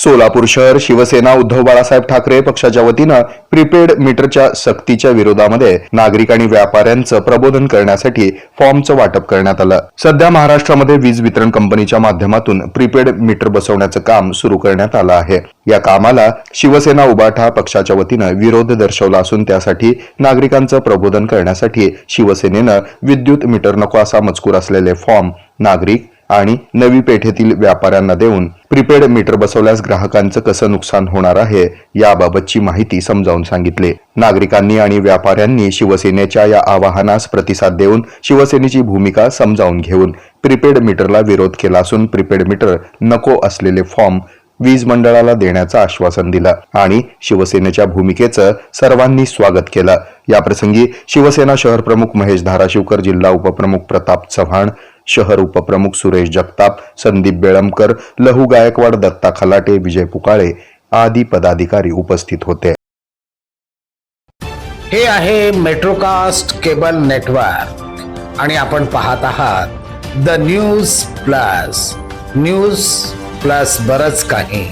सोलापूर शहर शिवसेना उद्धव बाळासाहेब ठाकरे पक्षाच्या वतीनं प्रीपेड मीटरच्या सक्तीच्या विरोधामध्ये नागरिक आणि व्यापाऱ्यांचं प्रबोधन करण्यासाठी फॉर्मचं वाटप करण्यात आलं. सध्या महाराष्ट्रामध्ये वीज वितरण कंपनीच्या माध्यमातून प्रीपेड मीटर बसवण्याचं काम सुरू करण्यात आलं आहे. या कामाला शिवसेना उबाठा पक्षाच्या वतीनं विरोध दर्शवला असून त्यासाठी नागरिकांचं प्रबोधन करण्यासाठी शिवसेनेनं विद्युत मीटर नको असा मजकूर असलेले फॉर्म नागरिक आणि नवी पेठेतील व्यापाऱ्यांना देऊन प्रीपेड मीटर बसवल्यास ग्राहकांचं कसं नुकसान होणार आहे याबाबतची माहिती समजावून सांगितले. नागरिकांनी आणि व्यापाऱ्यांनी शिवसेनेच्या या आवाहनास प्रतिसाद देऊन शिवसेनेची भूमिका समजावून घेऊन प्रीपेड मीटरला विरोध केला असून प्रीपेड मीटर नको असलेले फॉर्म वीज मंडळाला देण्याचं आश्वासन दिलं आणि शिवसेनेच्या भूमिकेचं सर्वांनी स्वागत केलं. याप्रसंगी शिवसेना शहर प्रमुख महेश धाराशिवकर जिल्हा उपप्रमुख प्रताप चव्हाण शहर उपप्रमुख सुरेश जगताप संदीप बेळमकर लहू गायकवाड दत्ता खलाटे विजय पुकाळे आदी पदाधिकारी उपस्थित होते. हे आहे मेट्रोकास्ट केबल नेटवर्क आणि आपण पाहत आहात the news plus. News plus बरच काही.